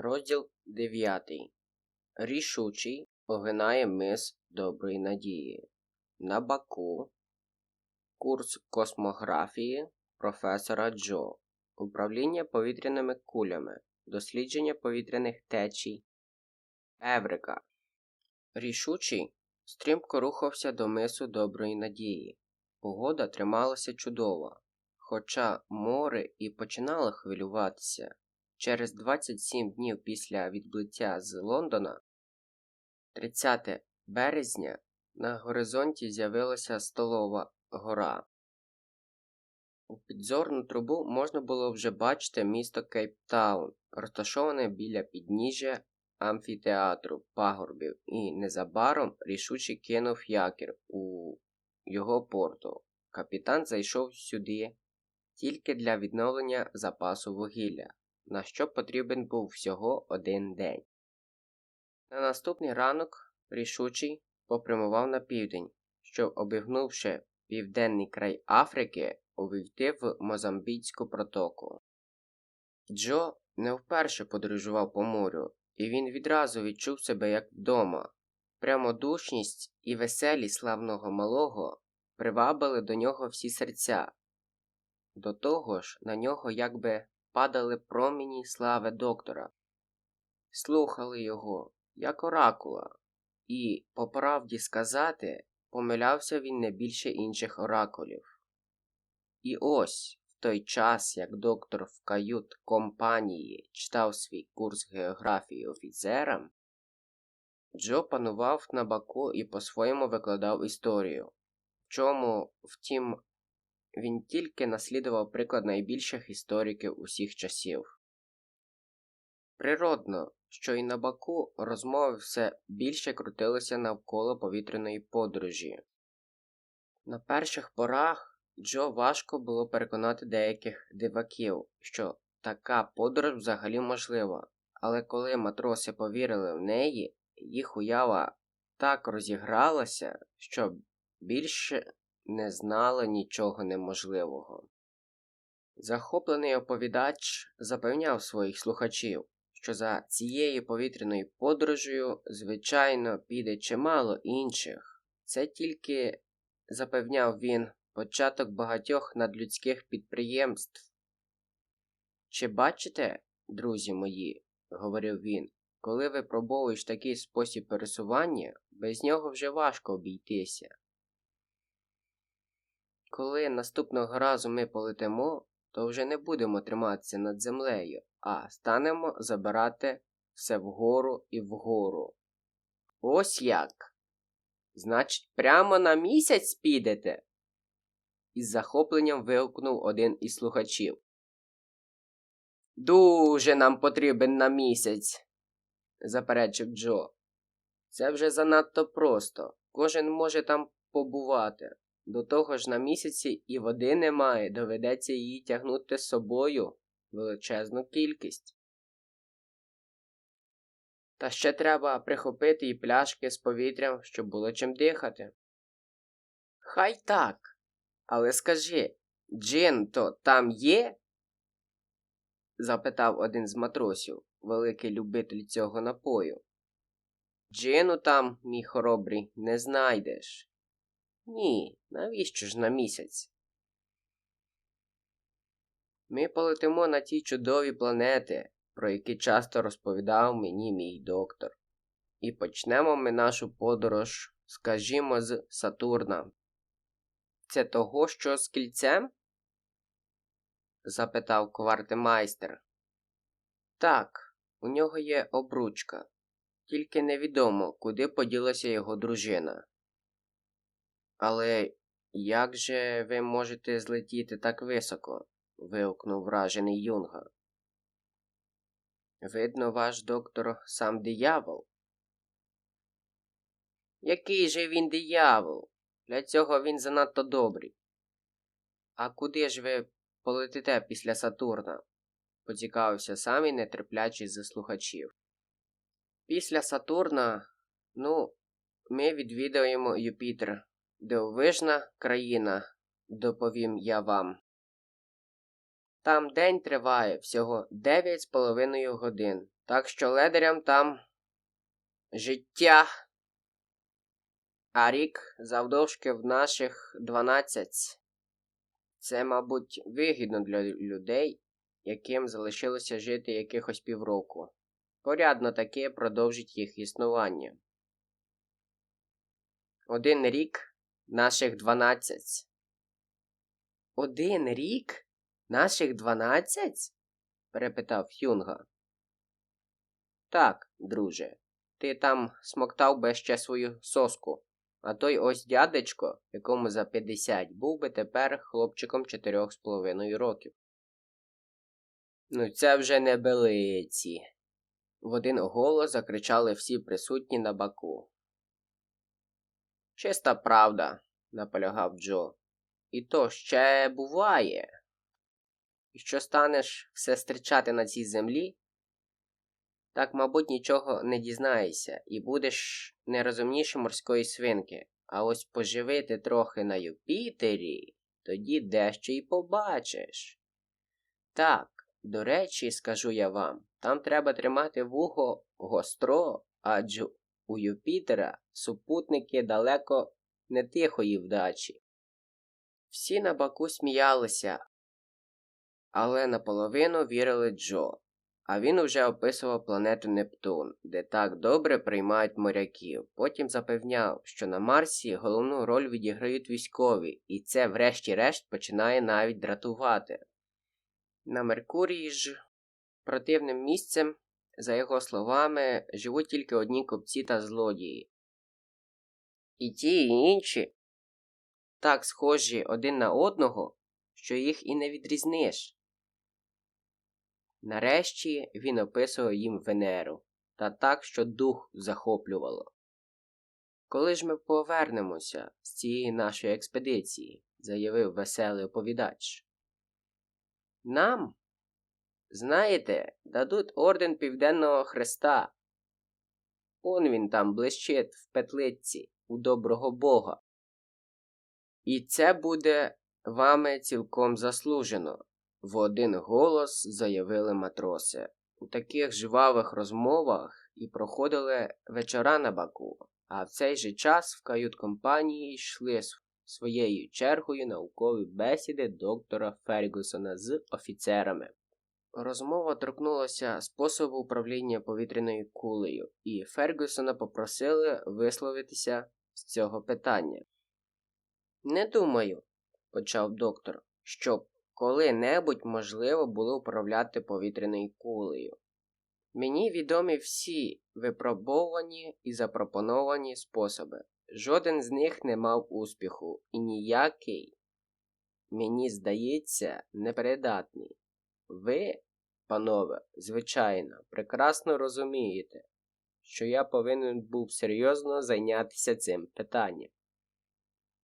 Розділ 9. Рішучий огинає мис доброї надії. На Баку. Курс космографії професора Джо. Управління повітряними кулями. Дослідження повітряних течій. Еврика. Рішучий стрімко рухався до мису доброї надії. Погода трималася чудово, хоча море і починало хвилюватися. Через 27 днів після відбуття з Лондона, 30 березня, на горизонті з'явилася столова гора. У підзорну трубу можна було вже бачити місто Кейптаун, розташоване біля підніжжя амфітеатру пагорбів, і незабаром рішуче кинув якір у його порту. Капітан зайшов сюди тільки для відновлення запасу вугілля на що потрібен був всього один день. На наступний ранок рішучий попрямував на південь, щоб, обігнувши південний край Африки, увійти в Мозамбійську протоку. Джо не вперше подорожував по морю, і він відразу відчув себе як вдома. Прямодушність і веселість славного малого привабили до нього всі серця. До того ж, на нього якби падали промені слави доктора, слухали його, як оракула, і, по правді сказати, помилявся він не більше інших оракулів. І ось в той час, як доктор в кают компанії читав свій курс географії офіцерам, Джо панував на баку і по-своєму викладав історію, в чому, втім, він тільки наслідував приклад найбільших істориків усіх часів. Природно, що і на Баку розмови все більше крутилися навколо повітряної подорожі. На перших порах Джо важко було переконати деяких диваків, що така подорож взагалі можлива, але коли матроси повірили в неї, їх уява так розігралася, що більше не знала нічого неможливого. Захоплений оповідач запевняв своїх слухачів, що за цією повітряною подорожею, звичайно, піде чимало інших. Це тільки, запевняв він, початок багатьох надлюдських підприємств. Чи бачите, друзі мої, говорив він, коли випробовуєш такий спосіб пересування, без нього вже важко обійтися. Коли наступного разу ми полетимо, то вже не будемо триматися над землею, а станемо забирати все вгору і вгору. Ось як. Значить, прямо на місяць підете? Із захопленням вигукнув один із слухачів. Дуже нам потрібен на місяць, заперечив Джо. Це вже занадто просто. Кожен може там побувати. До того ж на місяці і води немає, доведеться її тягнути з собою величезну кількість. Та ще треба прихопити і пляшки з повітрям, щоб було чим дихати. Хай так. Але скажи, джин то там є? запитав один з матросів, великий любитель цього напою. Джину там, мій хоробрий, не знайдеш. Ні, навіщо ж на місяць? Ми полетимо на ті чудові планети, про які часто розповідав мені мій доктор. І почнемо ми нашу подорож, скажімо, з Сатурна. Це того, що з кільцем? запитав квартемайстер. Так, у нього є обручка, тільки невідомо, куди поділася його дружина. Але як же ви можете злетіти так високо? вигукнув вражений юнга. Видно, ваш доктор сам диявол. Який же він диявол? Для цього він занадто добрий. А куди ж ви полетите після Сатурна? поцікавився самий нетерплячий з слухачів. Після Сатурна, ну, ми відвідаємо Юпітер. Дивовижна країна, доповім я вам. Там день триває всього 9,5 годин, так що ледарям там життя. А рік завдовжки в наших 12. Це, мабуть, вигідно для людей, яким залишилося жити якихось півроку. Порядно таке продовжить їх існування. Один рік наших 12. Один рік? Наших 12? перепитав Юнга. Так, друже, ти там смоктав би ще свою соску, а той ось дядечко, якому за 50, був би тепер хлопчиком чотирьох з половиною років. Ну, це вже не белиці. В один голос закричали всі присутні на баку. Чиста правда, наполягав Джо. І то ще буває. І що станеш все стрічати на цій землі, так, мабуть, нічого не дізнаєшся і будеш не розумніше морської свинки. А ось поживити трохи на Юпітері, тоді дещо й побачиш. Так, до речі, скажу я вам, там треба тримати вухо гостро, адже у Юпітера супутники далеко не тихої вдачі. Всі на баку сміялися, але наполовину вірили Джо. А він уже описував планету Нептун, де так добре приймають моряків. Потім запевняв, що на Марсі головну роль відіграють військові, і це, врешті-решт, починає навіть дратувати. На Меркурії ж противним місцем, за його словами, живуть тільки одні купці та злодії. І ті, і інші так схожі один на одного, що їх і не відрізниш. Нарешті він описував їм Венеру, та так, що дух захоплювало. Коли ж ми повернемося з цієї нашої експедиції, заявив веселий оповідач. Нам, знаєте, дадуть орден Південного Хреста. Он він там блищить в петлиці у доброго Бога. І це буде вами цілком заслужено, в один голос заявили матроси. У таких жвавих розмовах і проходили вечора на баку, а в цей же час в кают-компанії йшли своєю чергою наукові бесіди доктора Фергюсона з офіцерами. Розмова торкнулася способу управління повітряною кулею, і Фергюсона попросили висловитися з цього питання. Не думаю, почав доктор, щоб коли-небудь можливо було управляти повітряною кулею. Мені відомі всі випробовані і запропоновані способи. Жоден з них не мав успіху і ніякий, мені здається, непридатний. Ви, панове, звичайно, прекрасно розумієте, що я повинен був серйозно зайнятися цим питанням.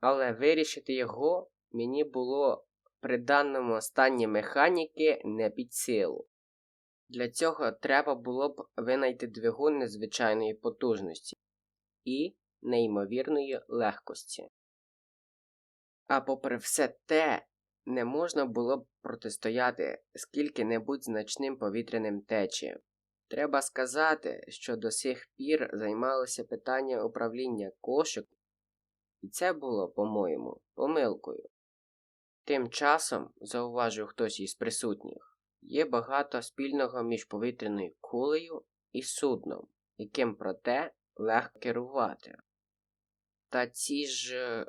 Але вирішити його мені було при даному стані механіки не під силу. Для цього треба було б винайти двигун незвичайної потужності і неймовірної легкості. А попри все те, не можна було б протистояти скільки-небудь значним повітряним течіям. Треба сказати, що до сих пір займалося питання управління кошик, і це було, по-моєму, помилкою. Тим часом, зауважив хтось із присутніх, є багато спільного між повітряною кулею і судном, яким проте легко керувати. Та ці ж.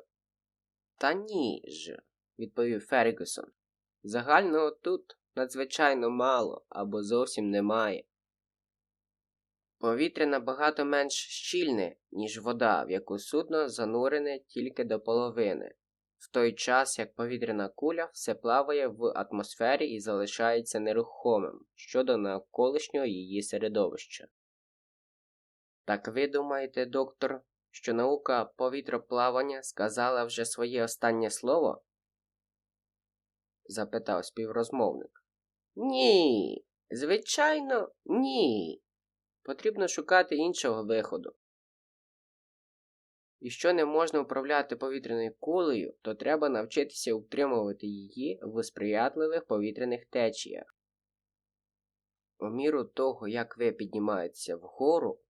Та ні ж, відповів Фергюсон. Загального тут надзвичайно мало або зовсім немає. Повітря набагато менш щільне, ніж вода, в яку судно занурене тільки до половини, в той час як повітряна куля все плаває в атмосфері і залишається нерухомим щодо навколишнього її середовища. Так ви думаєте, доктор, що наука повітроплавання сказала вже своє останнє слово? Запитав співрозмовник. Ні, звичайно, ні. Потрібно шукати іншого виходу. Якщо не можна управляти повітряною кулею, то треба навчитися утримувати її в сприятливих повітряних течіях. У міру того, як ви піднімаєтеся вгору,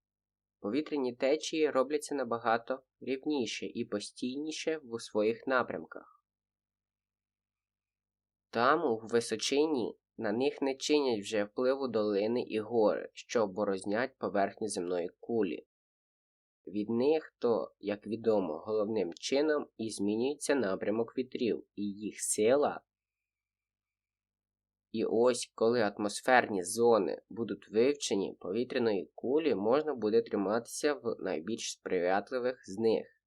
повітряні течії робляться набагато рівніше і постійніше в своїх напрямках. Там, у височині, на них не чинять вже впливу долини і гори, що борознять поверхню земної кулі. Від них то, як відомо, головним чином і змінюється напрямок вітрів і їх сила. І ось, коли атмосферні зони будуть вивчені, повітряної кулі можна буде триматися в найбільш сприятливих з них.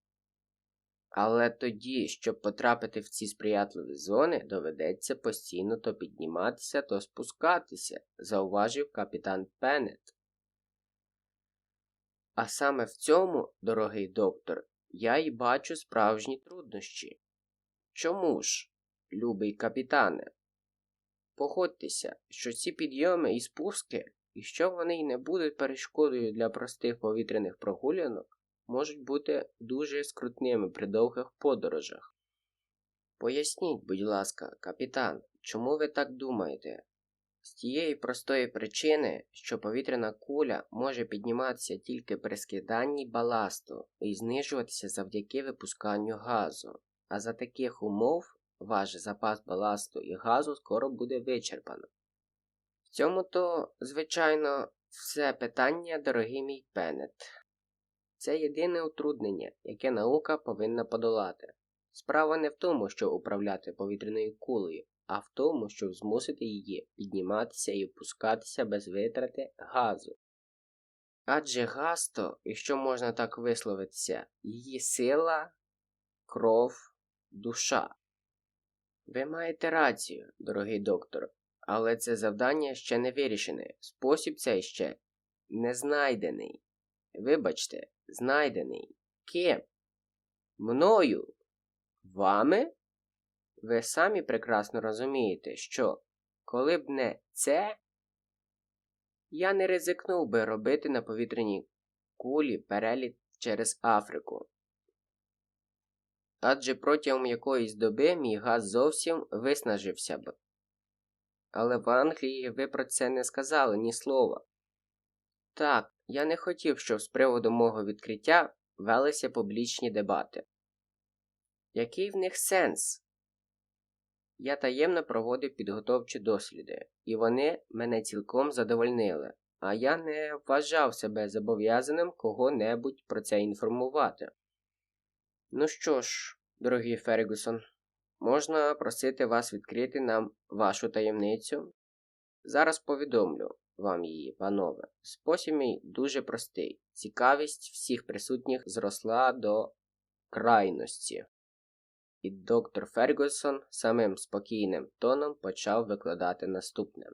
Але тоді, щоб потрапити в ці сприятливі зони, доведеться постійно то підніматися, то спускатися, зауважив капітан Пеннет. А саме в цьому, дорогий доктор, я й бачу справжні труднощі. Чому ж, любий капітане? Погодьтеся, що ці підйоми і спуски, якщо вони й не будуть перешкодою для простих повітряних прогулянок, можуть бути дуже скрутними при довгих подорожах. Поясніть, будь ласка, капітан, чому ви так думаєте? З тієї простої причини, що повітряна куля може підніматися тільки при скиданні баласту і знижуватися завдяки випусканню газу, а за таких умов ваш запас баласту і газу скоро буде вичерпано. В цьому то, звичайно, все питання, дорогий мій Пеннет. Це єдине утруднення, яке наука повинна подолати. Справа не в тому, щоб управляти повітряною кулею, а в тому, щоб змусити її підніматися і опускатися без витрати газу. Адже газ то, якщо можна так висловитися, її сила, кров, душа. Ви маєте рацію, дорогий доктор, але це завдання ще не вирішене. Спосіб цей ще не знайдений. Вибачте, знайдений. Ким? Мною? Вами? Ви самі прекрасно розумієте, що, коли б не це, я не ризикнув би робити на повітряній кулі переліт через Африку. Адже протягом якоїсь доби мій газ зовсім виснажився б. Але в Англії ви про це не сказали ні слова. Так, я не хотів, щоб з приводу мого відкриття велися публічні дебати. Який в них сенс? Я таємно проводив підготовчі досліди, і вони мене цілком задовольнили, а я не вважав себе зобов'язаним кого-небудь про це інформувати. Ну що ж, дорогий Фергюсон, можна просити вас відкрити нам вашу таємницю? Зараз повідомлю вам її, панове. Спосіб мій дуже простий. Цікавість всіх присутніх зросла до крайності. І доктор Фергюсон самим спокійним тоном почав викладати наступне.